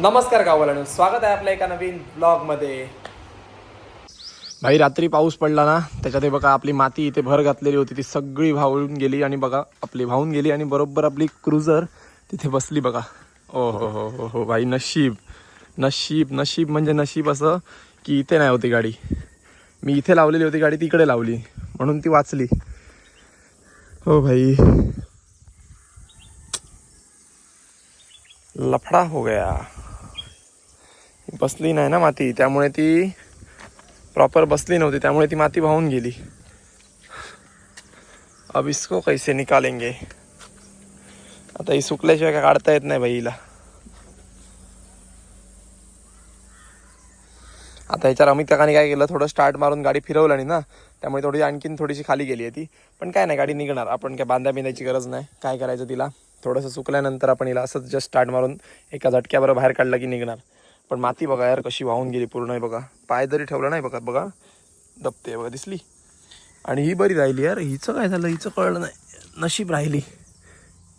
नमस्कार गावाला स्वागत आहे आपल्या एका नवीन ब्लॉगमध्ये भाई रात्री पाऊस पडला ना त्याच्यात हे बघा आपली माती इथे भर घातलेली होती ती सगळी वाहून गेली आणि बघा आपली वाहून गेली आणि बरोबर आपली क्रुझर तिथे बसली बघा. ओ हो हो हो हो भाई नशीब नशीब नशीब म्हणजे नशीब असं की इथे नाही होती गाडी. मी इथे लावलेली होती गाडी तिकडे लावली म्हणून ती वाचली. हो भाई. लफडा हो गया. बसली नाही ना माती त्यामुळे ती प्रॉपर बसली नव्हती त्यामुळे ती माती वाहून गेली. अब इसको कैसे निकालेंगे? आता ही सुकल्याशिवाय काय काढता येत नाही बाईला आता ह्याच्यावर अमित काकाने काय केलं थोडं स्टार्ट मारून गाडी फिरवलं नाही ना त्यामुळे थोडी आणखीन थोडीशी खाली गेली आहे ती. पण काय नाही गाडी निघणार. आपण काय बांधा बिंदायची गरज नाही. काय करायचं तिला? थोडंसं सुकल्यानंतर आपण हिला असंच जस्ट स्टार्ट मारून एका झटक्याबरोबर बाहेर काढलं की निघणार. पण माती बघा यार कशी वाहून गेली पूर्ण आहे बघा. पाय जरी ठेवला नाही बघा बघा. दबते बघा दिसली. आणि ही बरी राहिली यार. हिचं काय झालं? हिचं कळलं नाही. नशीब राहिली.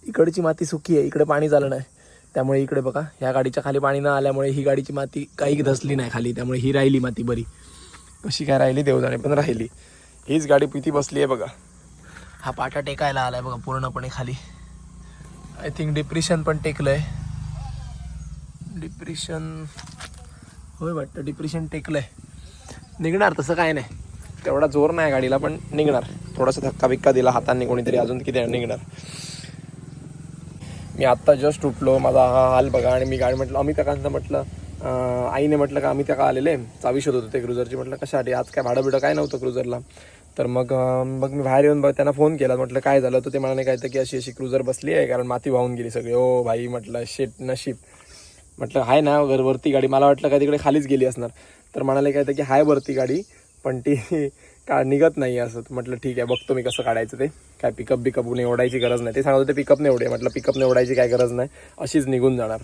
इकडची माती सुकी आहे. इकडे पाणी झालं नाही. त्यामुळे इकडे बघा ह्या गाडीच्या खाली पाणी न आल्यामुळे ही गाडीची माती काही धसली नाही खाली. त्यामुळे ही राहिली माती बरी. कशी काय राहिली? देवजाने पण राहिली. हीच गाडी पिती बसली आहे बघा. हा पाटा टेकायला आलाय बघा पूर्णपणे खाली. आय थिंक डिप्रेशन पण टेकलं आहे डिप्रेशन होय वाटतं डिप्रेशन टेकलंय. निघणार तसं काय नाही. तेवढा जोर नाही गाडीला पण निघणार. थोडासा धक्का बिक्का दिला हाताने कोणीतरी अजून किती निघणार. मी आत्ता जस्ट उठलो माझा हा हाल बघा आणि मी गाडी म्हटलं अमित काकांचं म्हटलं आईने म्हटलं का आम्ही त्या का आलेले? चावी शोधत होते क्रुझरची म्हटलं कशासाठी? आज काय भाडं बिडं काय नव्हतं क्रुझरला तर मग मग मी बाहेर येऊन बघ त्यांना फोन केला. म्हटलं काय झालं? तर ते म्हणाले काय तर की अशी अशी क्रुझर बसली आहे कारण माती वाहून गेली सगळी. ओ भाई म्हटलं शेट नशीब. म्हटलं हाय ना घर वरती गाडी. मला वाटलं काय तिकडे खालीच गेली असणार. तर म्हणाले काय तर की हाय वरती गाडी पण ती का निघत नाही असं. म्हटलं ठीक आहे बघतो मी कसं काढायचं ते. काय पिकअप बिकअप ओढायची गरज नाही. ते सांगत होते पिकअप निवडे म्हटलं पिकअप ओढायची काय गरज नाही. अशीच निघून जाणार.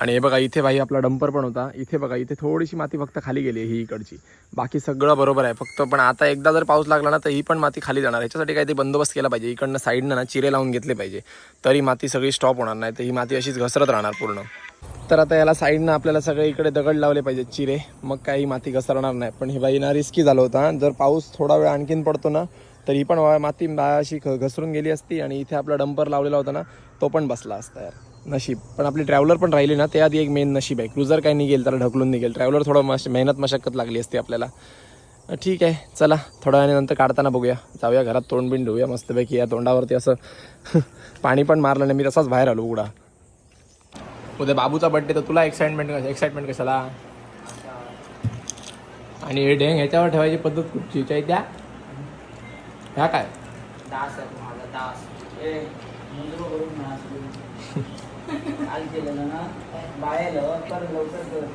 आणि हे बघा इथे भाई आपला डंपर पण होता. इथे बघा इथे थोडीशी माती फक्त खाली गेली आहे ही इकडची. बाकी सगळं बरोबर आहे. फक्त पण आता एकदा जर पाऊस लागला ना तर ही पण माती खाली जाणार याच्यासाठी काहीतरी बंदोबस्त केला पाहिजे. इकडनं साईडनं ना चिरे लावून घेतले पाहिजे. तरी माती सगळी स्टॉप होणार नाही. तर ही माती अशीच घसरत राहणार पूर्ण. तर आता याला साईडनं आपल्याला सगळे इकडे दगड लावले पाहिजे चिरे. मग काही माती घसरणार नाही. पण हे बाई ना रिस्की झालं होता जर पाऊस थोडा वेळ आणखीन पडतो ना तर ही पण वा- माती अशी घ- घसरून गेली असती आणि इथे आपला डंपर लावलेला होता ना तो पण बसला असता यार. नशीब. पण आपली ट्रॅव्हलर पण राहिली ना ते आधी एक मेन नशीब आहे. क्रुझर काही निघेल त्याला ढकलून निघेल. ट्रॅव्हलर थोडं मश मेहनत मशक्कत लागली असते आपल्याला. ठीक आहे चला थोड्या वेळानंतर काढताना बघूया. जाऊया घरात तोंड बिंड धुऊया मस्तपैकी. या तोंडावरती असं पाणी पण मारलं नाही मी तसाच बाहेर आलो उघडा. उद्या बाबूचा बड्डे तर तुला एक्साइटमेंट एक्साइटमेंट कशाला? आणि हे ढेंग ह्याच्यावर ठेवायची पद्धत कुठची? त्या ह्या काय? दास दास. असली. काल केलेलं ना? बाहेर कर. लवकर कर.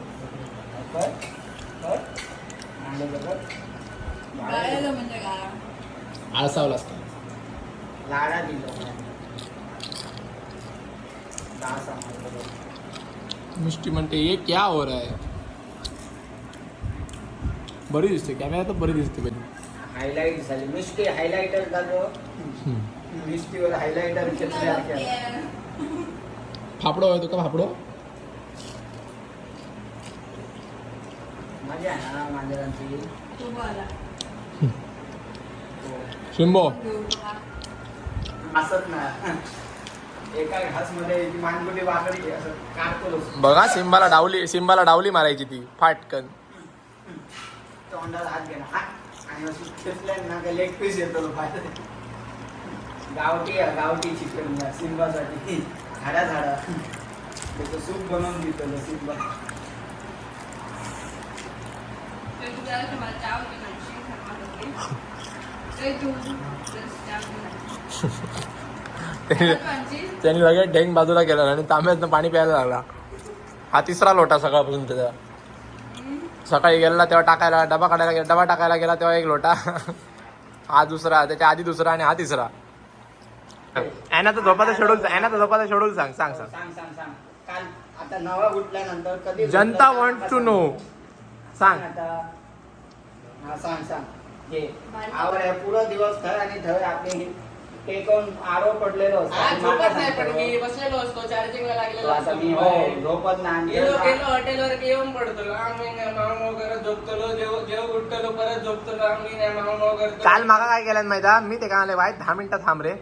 कर कर आणलं तर कर बाळाला म्हणजे काय? आळसावला असतं लाडा दिलं. मिष्टी म्हणते हे क्या हो रहा है? बरी दिसते कॅमेरा तर बरी दिसते बरी. हायलाईट झाली. नुसते हायलायटर झालं मिस्टीवर हायलायटर केलं फाफडो आहे तो का फाफडो मजा आहे ना मांजरांची? तुम्हाला शिंबो. बघा सिंबाला डावली सिंबाला डावली मारायची ती फाटकन. गावठी आहे, गावठी चिकन सिंबासाठी झाडा झाडा. त्याचं सूप बनवून देतो सिंबा त्यांनी लगेच ढेंग बाजूला केला आणि तांब्यातनं पाणी प्यायला लागला. हा तिसरा लोटा सकाळपासून त्याचा सकाळी गेला तेव्हा टाकायला डबा काढायला गेला डबा टाकायला गेला तेव्हा एक लोटा. हा दुसरा त्याच्या आधी दुसरा आणि हा तिसरा. ॲनाचा झोपाचा शेड्यूल ॲनाचा झोपाचा शेड्यूल सांग. सांग सांग. सांग सांग सांग. काल आता नवा उठल्यानंतर कधी जनता वॉन्ट टू नो सांग. आता हा सांग सांग. हे आवड आहे पुरा दिवस थर आणि थर आपले हे टेकून आरो पडलेलो असतो. हा, माका झोपत नाही पण. मी बसलेलो असतो चार्जिंगला तो लागलेलो आता असतो. मी हो. झोपत नाही गेलो गेलो हॉटेलवर येऊन पडतो आम्ही नाही मामा करत झोपतलो जेव जेव उठतलो परत झोपतलो. आम्ही नाही मामा करतो काल मागा काय केलं माहिती? मी ते काय आले वाईट दहा मिनिटं थांब रे.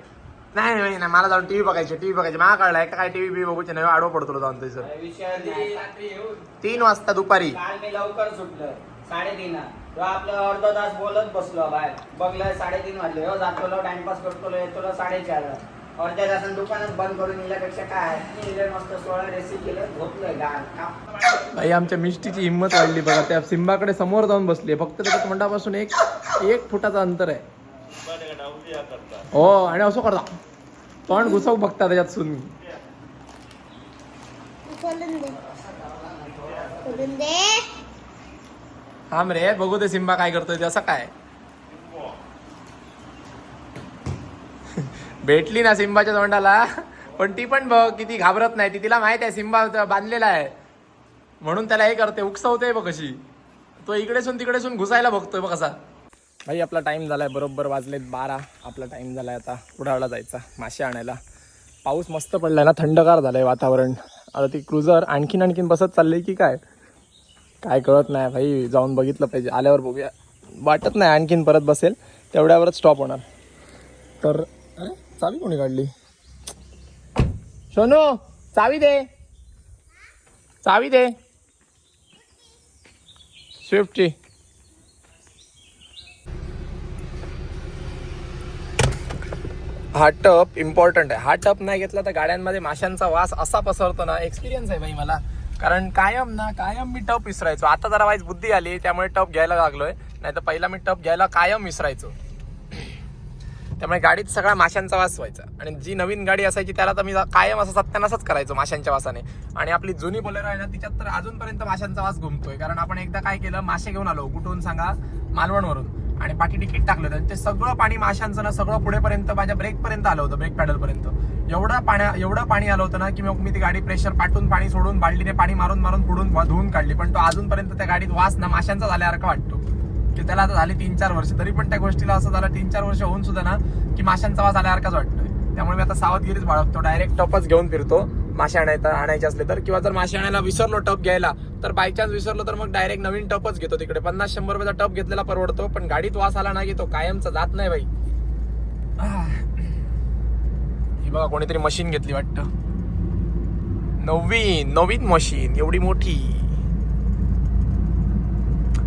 नाही नाही नाही मला जाऊन टीव्ही बघायची टीव्ही बघायची. मला कळलं एक काय टीव्ही बी बघूचे नाही आडो पडतो जाऊन त्याचं. तीन वाजता दुपारी. काल मी लवकर सुटलो साडेतीन तो आपलं अर्धा तास बोलत बसलो बाहेर. बघलं साडेतीन वाजले. हो जातलो टाइमपास करतो येतो साडेचार अर्ध्या तासानं बंद करून काय? मी इले मस्त सोळा रेसिपी केलं का- भाई आमच्या मिष्टीची हिंमत वाढली बघा. त्या सिंबाकडे समोर जाऊन बसली फक्त त्याच्या तोंडापासून एक एक फुटाचं अंतर आहे. हो आणि असं करता. तोंड घुसव बघता त्याच्यात सुन. दे दे. थांब रे बघू ते सिम्बा काय करतोय ते असं काय? भेटली ना सिम्बाच्या तोंडाला पण ती पण बघ किती घाबरत नाही. ती तिला माहीत आहे सिम्बा त- बांधलेला आहे. म्हणून त्याला हे करते उकसवते बघ कशी. तो इकडे सून तिकडे सून घुसायला बघतोय बघ कसा. भाई आपला टाइम झालाय बरोबर वाजलेत बारा. आपला टाइम झालाय आता कुडाळला जायचा मासे आणायला. पाऊस मस्त पडलाय ना थंडगार झालंय वातावरण. आता ती क्रुझर आणखीन आणखीन बसत चाललंय की काय? काय कळत नाही भाई जाऊन बघितलं पाहिजे. आल्यावर बघूया. वाटत नाही आणखीन परत बसेल तेवढ्यावरच स्टॉप होणार. तर अरे चावी कोणी काढली? सोनू चावी दे. चावी दे. स्विफ्टची हा टप इम्पॉर्टंट आहे. हा टप नाही घेतला तर गाड्यांमध्ये माशांचा वास असा पसरतो ना. एक्सपिरियन्स आहे भाई मला. कारण कायम ना कायम मी टप विसरायचो. आता जरा वाईज बुद्धी आली त्यामुळे टप घ्यायला लागलोय. नाही तर पहिला मी टप घ्यायला कायम विसरायचो. त्यामुळे गाडीत सगळा माशांचा वास व्हायचा. आणि जी नवीन गाडी असायची त्याला तर मी कायम असं सत्यानासच करायचो माशांच्या वासाने. आणि आपली जुनी बोलेरो आहे ना तिच्यात तर अजूनपर्यंत माशांचा वास घुमतोय. कारण आपण एकदा काय केलं मासे घेऊन आलो. कुठून सांगा? मालवणवरून. आणि पाठी तिकीट टाकलं होतं. ते सगळं पाणी माशांचं ना सगळं पुढेपर्यंत माझ्या ब्रेकपर्यंत आलं होतं ब्रेक पॅडल पर्यंत एवढं पाण्या एवढं पाणी आलं होतं ना की मग मी ती गाडी प्रेशर पाठून पाणी सोडून बाल्डीने पाणी मारून मारून पुढून धुवून काढली. पण तो अजूनपर्यंत त्या गाडीत वास ना माशांचा झाल्यासारखा वाटतो? की त्याला आता झाली तीन चार वर्ष. तरी पण त्या गोष्टीला असं झालं तीन चार वर्ष होऊन सुद्धा ना की माशांचा वास आल्यासारखाच वाटतोय? त्यामुळे मी आता सावधगिरीच बाळगतो. डायरेक्ट टपच घेऊन फिरतो. मासे आणायचा आणायचे असले तर. किंवा जर मासे आणायला विसरलो टप घ्यायला तर बाय चान्स विसरलो तर मग डायरेक्ट नवीन टपच घेतो तिकडे. पन्नास शंभर रुपयाचा टप घेतलेला परवडतो पण गाडीत वास आला नाही की तो कायमचा जात नाही बाई. ही बघा कोणीतरी मशीन घेतली वाटतं. नवीन नवीन मशीन एवढी मोठी.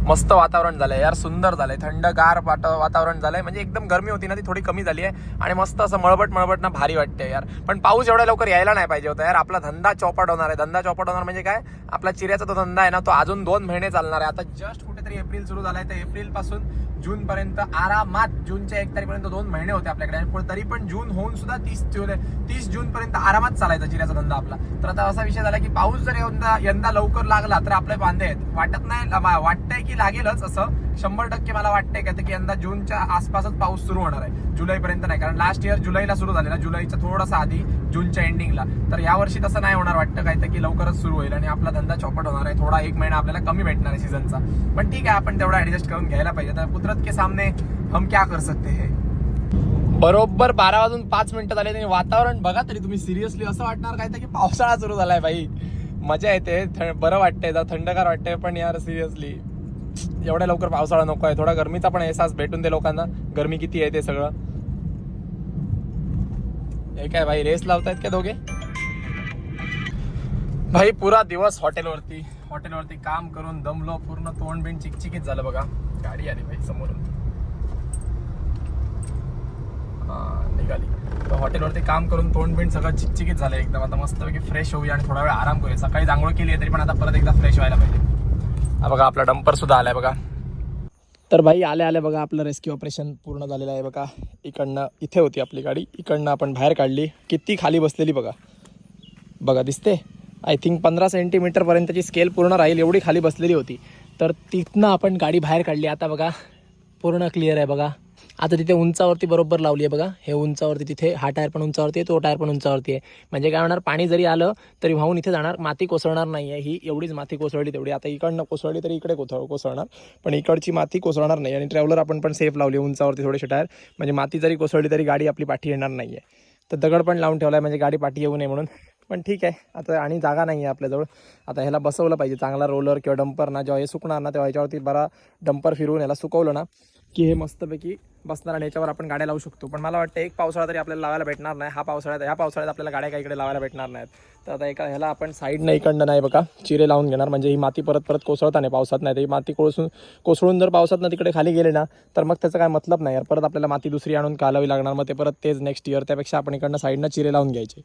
मस्त वातावरण झालंय यार सुंदर झालंय थंडगार वाट- वातावरण झालंय. म्हणजे एकदम गरमी होती ना ती थोडी कमी झाली आहे. आणि मस्त असं मळबट मळबट ना भारी वाटते यार. पण पाऊस एवढ्या लवकर यायला नाही पाहिजे होता यार. आपला धंदा चौपट होणार आहे. धंदा चौपट होणार म्हणजे काय? आपला चिऱ्याचा तो धंदा आहे ना तो अजून दोन महिने चालणार आहे. आता जस्ट कुठेतरी एप्रिल सुरू झालाय. तर एप्रिलपासून जून पर्यंत आरामात जूनच्या एक तारीखपर्यंत दोन महिने होते आपल्याकडे. आणि पुढे तरी पण जून होऊन सुद्धा तीस जुलै तीस जून पर्यंत आरामात चालायचा जिऱ्याचा धंदा आपला. तर आता असा विषय झाला की पाऊस जर यंदा यंदा लवकर लागला तर आपले बांधे आहेत. वाटत नाही वाटतंय की लागेलच असं. शंभर टक्के मला वाटतंय का की यंदा जूनच्या आसपासच पाऊस सुरू होणार आहे. जुलैपर्यंत नाही कारण लास्ट इयर जुलैला सुरू झालेला जुलैच्या थोडासा आधी जूनच्या एंडिंगला तर यावर्षी तसं नाही होणार वाटतं काय तर की लवकरच सुरू होईल आणि आपला धंदा चौपट होणार आहे. थोडा एक महिना आपल्याला कमी भेटणार आहे सीझनचा पण ठीक आहे आपण तेवढा ऍडजस्ट करून घ्यायला पाहिजे. तर कुदरत के सामने हम क्या कर सकते हैं? बरोबर बारा वाजून पाच मिनिटं झाले आणि वातावरण बघा तरी तुम्ही सिरियसली असं वाटणार काय तर की पावसाळा सुरू झालाय भाई? मजा येते थ- बरं वाटतंय जरा थंडगार वाटतंय पण यार सिरियसली एवढ्या लवकर पावसाळा नको आहे थोडा गरमीचा पण एहसास भेटून दे लोकांना. गरमी किती आहे ते सगळं. हे काय भाई रेस लावतायत का दोघे? भाई पुरा दिवस हॉटेलवरती हॉटेलवरती काम करून दमलो पूर्ण तोंड बिंड चिकचिकीत झालं बघा. गाडी आली भाई समोरून. हां निघाली. तर हॉटेलवरती काम करून तोंड बिंड सगळं चिकचिकीत झालं एकदम. आता मस्तपैकी फ्रेश होऊया आणि थोडा वेळ आराम करूया. सकाळी जांगोळ केली आहे तरी पण आता परत एकदा फ्रेश व्हायला पाहिजे. हा बघा आपला डंपर सुद्धा आलाय बघा. तर भाई आले आले बघा आपलं रेस्क्यू ऑपरेशन पूर्ण झालेलं आहे बघा. इकडनं इथे होती आपली गाडी. इकडनं आपण बाहेर काढली. किती खाली बसलेली बघा. बघा दिसते? आय थिंक पंधरा सेंटीमीटरपर्यंतची स्केल पूर्ण राहील. एवढी खाली बसलेली होती. तर तिथनं आपण गाडी बाहेर काढली. आता बघा पूर्ण क्लिअर आहे बघा. आता तिथे उंचावरती बरोबर लावली आहे बघा. हे उंचावरती तिथे हा टायर पण उंचावरती आहे तो टायर पण उंचावरती आहे. म्हणजे काय होणार पाणी जरी आलं तरी वाहून इथे जाणार माती कोसळणार नाही आहे. ही एवढीच माती कोसळली तेवढी. आता इकडनं कोसळली तरी इकडे कोसळ कोसळणार. पण इकडची माती कोसळणार नाही. आणि ट्रॅव्हलर आपण पण सेफ लावली आहे उंचावरती थोडेसे टायर. म्हणजे माती जरी कोसळली तरी गाडी आपली पाठी येणार नाही आहे तर दगड पण लावून ठेवला आहे म्हणजे गाडी पाठी येऊ नये म्हणून. पण ठीक आहे. आता आणि जागा नाही आहे आपल्याजवळ. आता ह्याला बसवलं पाहिजे. चांगला रोलर किंवा डंपर ना जेव्हा हे सुकणार ना तेव्हा ह्याच्यावरती बरा डंपर फिरवून याला सुकवलं ना की हे मस्तपैकी बसणार आणि याच्यावर आपण गाड्या लावू शकतो. पण मला वाटतं एक पावसाळा तरी आपल्याला लावायला भेटणार नाही. हा पावसाळ्यात ह्या पावसाळ्यात आपल्याला गाड्या काही इकडे लावायला भेटणार नाहीत. तर आता एका ह्याला आपण साईडनं इकडनं नाही बघा चिरे लावून घेणार. म्हणजे ही माती परत परत कोसळता नाही पावसात नाही. तर ही माती कोळसून कोसळून जर पावसात ना तिकडे खाली गेले ना तर मग त्याचा काय मतलब नाही. यार परत आपल्याला माती दुसरी आणून कालावी लागणार. मग ते परत तेच नेक्स्ट इयर त्यापेक्षा आपण इकडनं साईडनं चिरे लावून घ्यायचे.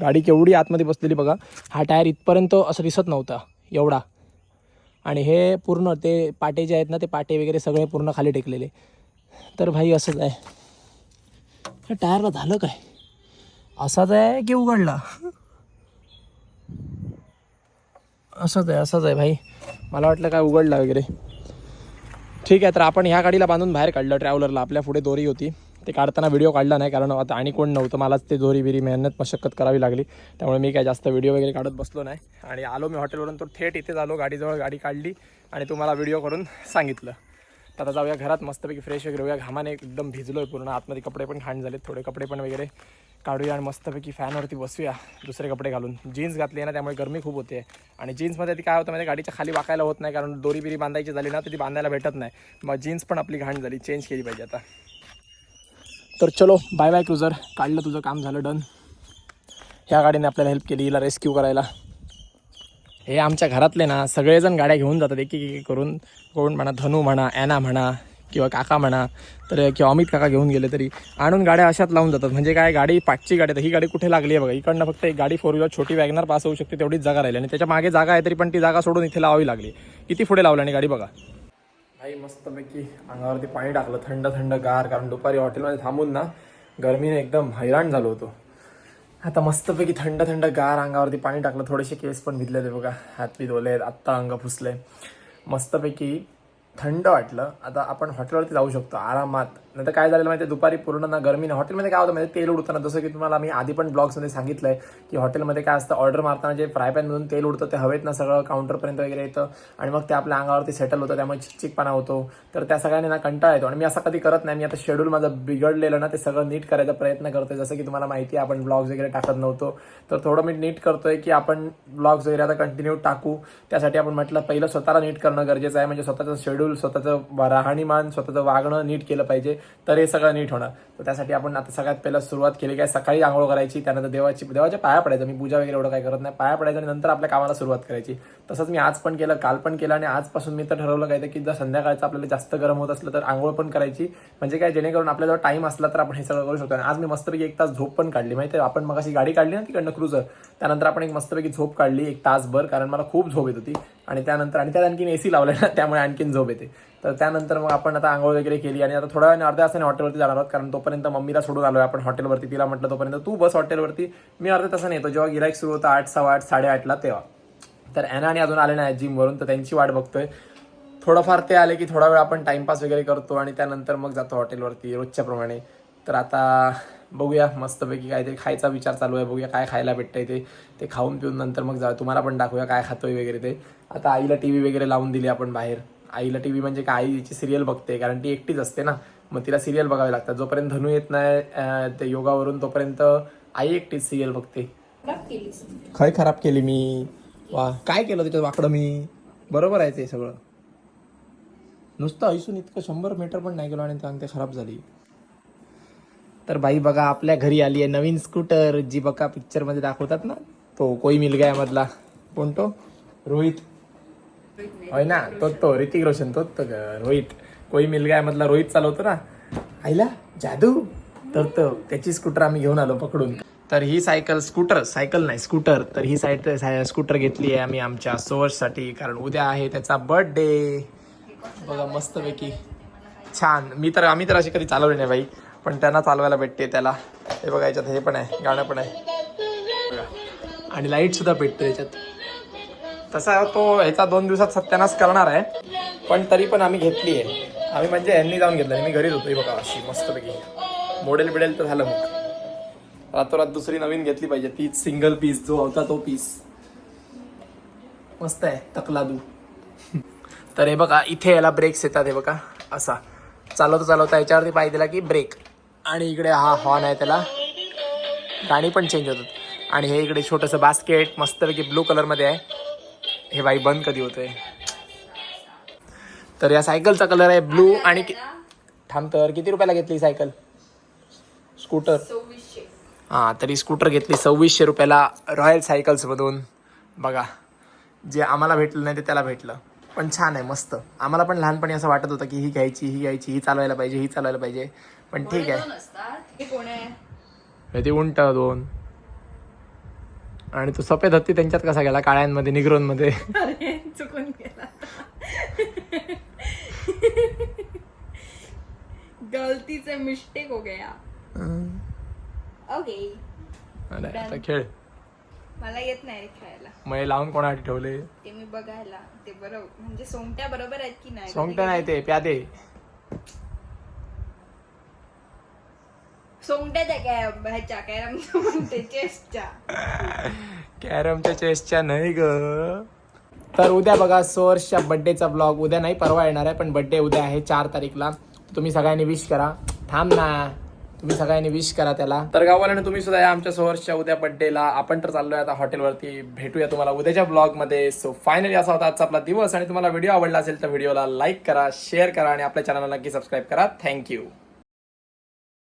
गाडी केवढी आतमध्ये बसलेली बघा. हा टायर इथपर्यंत असं दिसत नव्हता एवढा. आणि हे पूर्ण ते पाटे जे आहेत ना ते पाटे वगैरे सगळे पूर्ण खाली टेकलेले. तर भाई असंच आहे. ह्या टायरला झालं काय? असाच आहे की उघडला? असंच आहे असंच आहे भाई. मला वाटलं काय उघडला वगैरे. ठीक आहे तर आपण ह्या गाडीला बांधून बाहेर काढलं ट्रॅव्हलरला आपल्या पुढे दोरी होती. ते काढताना व्हिडिओ काढला नाही कारण आता आणि कोण नव्हतं. मलाच ते दोरी बिरी मेहनत मशक्कत करावी लागली. त्यामुळे मी काय जास्त व्हिडिओ वगैरे काढत बसलो नाही. आणि आलो मी हॉटेलवरून तो थेट इथे आलो गाडीजवळ गाडी काढली आणि तुम्हाला व्हिडिओ करून सांगितलं. तर आता जाऊया घरात मस्तपैकी फ्रेश वगैरे होऊया. घामाने एकदम भिजलो आहे पूर्ण. आतमध्ये कपडे पण घाण झालेत थोडे कपडे पण वगैरे काढूया आणि मस्तपैकी फॅनवरती बसूया दुसरे कपडे घालून. जीन्स घातली आहे ना त्यामुळे गरमी खूप होते. आणि जीन्समध्ये ती काय होतं म्हणजे गाडीच्या खाली वाकायला होत नाही कारण दोरी बिरी बांधायची झाली ना तर ती बांधायला भेटत नाही. मग जीन्स पण आपली घाण झाली चेंज केली पाहिजे आता. तर चलो बाय बाय क्रुझर काढलं तुझं काम झालं डन ह्या गाडीने आपल्याला हेल्प केली हिला रेस्क्यू करायला. हे आमच्या घरातले ना सगळेजण गाड्या घेऊन जातात एक एक एक करून. कोण म्हणा धनू म्हणा ॲना म्हणा किंवा काका म्हणा तर किंवा अमित काका घेऊन गेले तरी. आणून गाड्या अशात लावून जातात. म्हणजे काय गाडी पाचची गाडी तर ही गाडी कुठे लागली आहे बघा. इकडनं फक्त एक गाडी फोर व्हीलर छोटी वॅगनर पास होऊ शकते तेवढीच जागा राहिली. आणि त्याच्यामागे जागा आहे तरी पण ती जागा सोडून इथे लावावी लागली. किती पुढे लावली आणि गाडी बघा. आई मस्तपैकी अंगावरती पाणी टाकलं थंड थंड गार कारण दुपारी हॉटेलमध्ये थांबून ना गरमीने एकदम हैराण झालो होतो. आता मस्तपैकी थंड थंड गार अंगावरती पाणी टाकलं थोडेसे केस पण भिजलेले बघा. हात बी धुवले आहेत आत्ता अंग फुसले मस्तपैकी थंड वाटलं. आता आपण हॉटेलवरती जाऊ शकतो आरामात. नंतर काय झालेलं माहिती दुपारी पूर्ण ना गरमीने हॉटेलमध्ये काय होतं म्हणजे तेल उडतं ना जसं की तुम्हाला मी आधी पण ब्लॉग्समध्ये सांगितलंय की हॉटेलमध्ये काय असतं ऑर्डर मारताना जे फ्राय पॅनमधून तेल उडतं ते हवेत ना सगळं काउंटरपर्यंत वगैरे येतं आणि मग ते आपल्या अंगावरती सेटल होतं त्यामुळे चिकचिकपणा होतो. तर त्या सगळ्यांनी ना कंटाळा येतो. आणि मी असं कधी करत नाही. मी आता शेड्यूल माझं बिघडलेलं ना ते सगळं नीट करायचा प्रयत्न करतोय. जसं की तुम्हाला माहिती आहे आपण ब्लॉग्स वगैरे टाकत नव्हतो. तर थोडं मी नीट करतोय की आपण ब्लॉग्स वगैरे आता कंटिन्यू टाकू. त्यासाठी आपण म्हटलं पहिलं स्वतःला नीट करणं गरजेचं आहे. म्हणजे स्वतःचं शेड्यूल स्वतःचं राहणीमान स्वतःचं वागणं नीट केलं पाहिजे. तर हे सगळं नीट होणार. तर त्यासाठी आपण आता सगळ्यात पहिला सुरुवात केली. काय सकाळी आंघोळ करायची त्यानंतर देवाची देवाच्या पाया पडायचं. मी पूजा वगैरे एवढं काय करत नाही. पाया पडायचं आणि नंतर आपल्या कामाला सुरुवात करायची. तसंच मी आज पण केलं काल पण केलं आणि आजपासून मी तर ठरवलं काय की जर संध्याकाळचं आपल्याला जास्त गरम होत असलं तर आंघोळ पण करायची. म्हणजे काय जेणेकरून आपल्याजवळ टाईम असला तर आपण हे सगळं करू शकतो. आणि आज मी मस्तपैकी एक तास झोप पण काढली. माहिती आहे आपण मग अशी गाडी काढली ना तिकडनं क्रुझर त्यानंतर आपण एक मस्तपैकी झोप काढली एक तासभर कारण मला खूप झोप येत होती. आणि त्यानंतर आणि त्यात आणखीन एसी लावलाय ना त्यामुळे आणखीन झोप येते. तर त्यानंतर मग आपण आता आंघोळ वगैरे केली आणि आता थोड्या वेळाने अर्ध्या तासाने हॉटेलवरती जाणार आहोत कारण तोपर्यंत मम्मीला सोडून आलोय आपण हॉटेलवरती तिला म्हटलं तोपर्यंत तू बस हॉटेलवरती मी अर्ध्या तासाने येतो. जेव्हा गिराईक सुरू होतं आठ सव्वा आठ साडेआठला तेव्हा. तर ॲना आणि अजून आले नाही जिमवरून तर त्यांची वाट बघतोय. थोडंफार ते आले की थोडा वेळ आपण टाइमपास वगैरे करतो आणि त्यानंतर मग जातो हॉटेलवरती रोजच्या प्रमाणे. तर आता बघूया मस्तपैकी काय ते खायचा विचार चालू आहे. बघूया काय खायला भेटतंय ते. ते खाऊन पिऊन नंतर मग जा तुम्हाला पण दाखवूया काय खातोय वगैरे ते. आता आईला टी व्ही वगैरे लावून दिली आपण बाहेर. आईला टी व्ही म्हणजे काय? आईची सिरियल बघते. कारण ती एकटीच असते ना. मग तिला सिरियल बघावी लागतात. जोपर्यंत धनू येत नाही ते योगावरून तोपर्यंत आई एकटीच सिरियल बघते. खराब केलीस खय खराब केली मी. वा. काय केलं त्याच्यात वाकडं मी? बरोबर आहे ते सगळं. नुसतं ऐसून इतकं शंभर मीटर पण नाही गेलो आणि ते खराब झाली. तर बाई बघा आपल्या घरी आली आहे नवीन स्कूटर जी बघा पिक्चरमध्ये दाखवतात ना तो कोई मिल गया मधला. कोणतो? रोहित. होय ना तो तो ऋतिक रोशन तोच तो ग, रोहित. कोई मिल गया मधला रोहित चालवतो ना. आईला जादू. तर तो त्याची स्कूटर आम्ही घेऊन आलो पकडून. तर ही सायकल स्कूटर सायकल नाही स्कूटर. तर ही साय स्कूटर घेतली आहे आम्ही आमच्या सोवर्ससाठी कारण उद्या आहे त्याचा बर्थडे बघा मस्तपैकी छान. मी तर आम्ही तर अशी कधी चालवली नाही बाई पण त्यांना चालवायला भेटते त्याला. हे बघा याच्यात हे पण आहे गाणं पण आहे. आणि लाइट सुद्धा भेटते याच्यात. तसा तो ह्याचा दोन दिवसात सत्यानाश करणार आहे पण तरी पण आम्ही घेतली आहे. आम्ही म्हणजे यांनी जाऊन घेतलं मी घरीच होतो हे बघा अशी मस्तपैकी. मॉडेल बिडेल तर झालं मग. रातोरात दुसरी नवीन घेतली पाहिजे. तीच सिंगल पीस जो होता तो पीस मस्त आहे तकलादू. तर हे बघा इथे याला ब्रेक्स येतात हे बघा असा. चालवता चालवता याच्यावरती पाय दिला की ब्रेक आणि इकडे हा हॉर्न आहे त्याला. गाणी पण चेंज होतात. आणि हे इकडे छोटंसं बास्केट मस्तपैकी ब्लू कलरमध्ये आहे. हे बाई बंद कधी होतंय? तर या सायकलचा कलर आहे ब्लू आणि थांबतर किती रुपयाला घेतली सायकल स्कूटर हां तरी स्कूटर घेतली सव्वीसशे रुपयाला रॉयल सायकल्समधून बघा जे आम्हाला भेटलं नाही ते त्याला भेटलं. पण छान आहे मस्त. आम्हाला पण लहानपणी असं वाटत होतं की ही घ्यायची ही घ्यायची ही चालवायला पाहिजे ही चालवायला पाहिजे. पण ठीक आहे. ती उंट दोन. आणि तो सफेद हत्ती त्यांच्यात कसा गेला? काळ्यांमध्ये निग्रोनमध्ये? अरे चुकून गेला. गलती से मिस्टेक हो गया. ओके आता खेळ. मला येत नाही रे खेळायला. मग हे लावून कोणासाठी ठेवले? ते मी बघायला. ते बरोबर म्हणजे सोंगट्या बरोबर आहेत की नाही? सोंगट्या नाही ते प्यादे. सोंगट्या त्या काय ह्याच्या कॅरम म्हणते चेसच्या. कॅरमच्या चेसच्या नाही ग. तर उद्या बघा सोर्सच्या बड्डेचा ब्लॉग उद्या नाही परवा येणार आहे पण बड्डे उद्या आहे चार तारीखला. तुम्ही सगळ्यांनी विश करा. थांब ना. तुम्ही सगळ्यांनी विश करा त्याला. तर गावाला तुम्ही सुद्धा या आमच्या समोरच्या उद्या बड्डेला आपण तर चाललोय आता हॉटेलवरती भेटूया तुम्हाला उद्याच्या ब्लॉगमध्ये सो फायनली असा होता आजचा आपला दिवस. आणि तुम्हाला व्हिडिओ आवडला असेल तर व्हिडिओला लाईक करा शेअर करा आणि आपल्या चॅनलला नक्की सबस्क्राईब करा. थँक्यू